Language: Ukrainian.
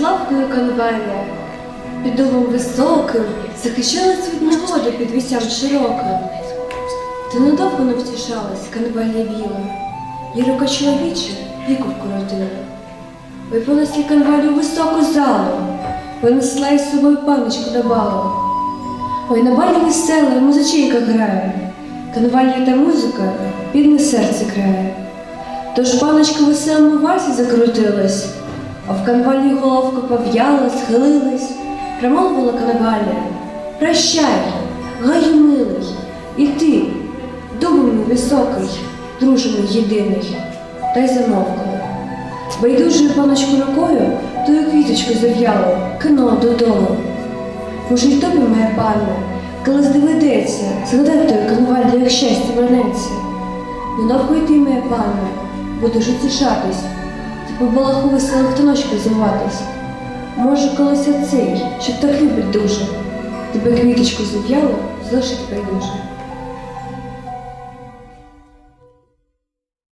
лавкою конвалія, під дубом високим, захищалась від негоди під вісям широким. Та недовго не втішалась канвалія біла, і рука чоловіча віку вкоротила. Ой, понесли канвалю в високу залу, понесла із собою паночку на балу. Ой, на балі весела музиченька грає, канвалія та музика бідне серце крає. Тож паночка веселому вальсі закрутилась, а в канвалі головка пов'яла, схилилась, промовила канвалія. Прощай, гаю милий, і ти, мій високий, друже єдиний, та й замовкла. Байдужою паночку рукою тою квіточку зав'яло, кинула додому. Може, й тобі, моя панна, коли здивидеться, згадай той конваль, як щастя вернеться. Недовго йти, моя панна, будеш утішатись, по балаху веселих хтоночки зуватись. Може, колись оцей, що так любить дуже, тебе квіточку зав'яло, залишить байдуже.